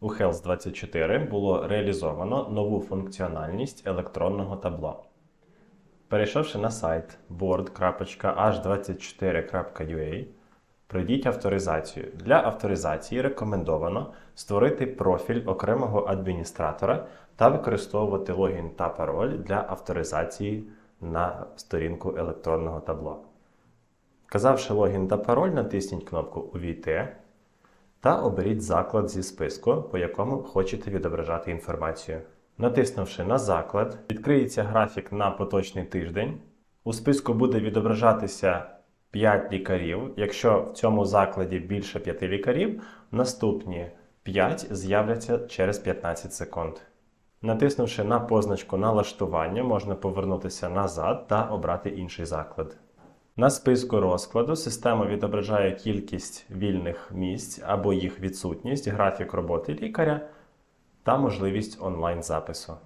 У Health 24 було реалізовано нову функціональність електронного табло. Перейшовши на сайт board.h24.ua, пройдіть авторизацію. Для авторизації рекомендовано створити профіль окремого адміністратора та використовувати логін та пароль для авторизації на сторінку електронного табло. Вказавши логін та пароль, натисніть кнопку Увійти та оберіть заклад зі списку, по якому хочете відображати інформацію. Натиснувши на заклад, відкриється графік на поточний тиждень. У списку буде відображатися 5 лікарів. Якщо в цьому закладі більше 5 лікарів, наступні 5 з'являться через 15 секунд. Натиснувши на позначку налаштування, можна повернутися назад та обрати інший заклад. На списку розкладу система відображає кількість вільних місць або їх відсутність, графік роботи лікаря та можливість онлайн запису.